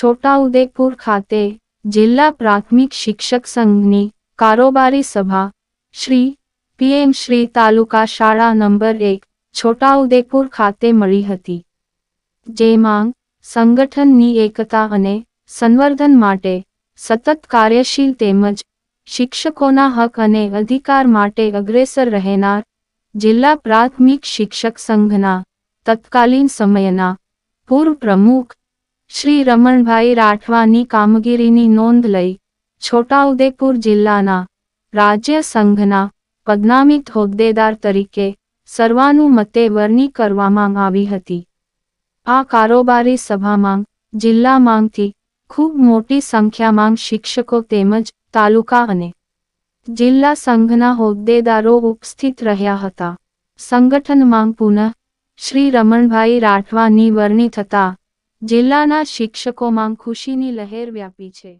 છોટાઉદેપુર ખાતે જિલ્લા પ્રાથમિક શિક્ષક સંઘની કારોબારી સભા. શ્રી પીએમ શ્રી તાલુકા શાળા નંબર એક છોટાઉદેપુર ખાતે મળી હતી. જે માંગ સંગઠનની એકતા અને સંવર્ધન માટે સતત કાર્યશીલ તેમજ શિક્ષકોના હક અને અધિકાર માટે અગ્રેસર રહેનાર જિલ્લા પ્રાથમિક શિક્ષક સંઘના તત્કાલીન સમયના પૂર્વ પ્રમુખ શ્રી રમણભાઈ રાઠવાની કામગીરીની નોંધ લઈ છોટાઉદેપુર જિલ્લાના રાજ્ય સંઘના પદનામિત હોદ્દેદાર તરીકે સર્વાનુમતે વરણી કરવામાં આવી હતી. આ કારોબારી સભામાં જિલ્લામાંથી ખૂબ મોટી સંખ્યામાં શિક્ષકો તેમજ તાલુકા અને જિલ્લા સંઘના હોદ્દેદારો ઉપસ્થિત રહ્યા હતા. સંગઠનમાં પુનઃ શ્રી રમણભાઈ રાઠવાની વરણી થતા જિલ્લાના શિક્ષકોમાં ખુશીની લહેર વ્યાપી છે.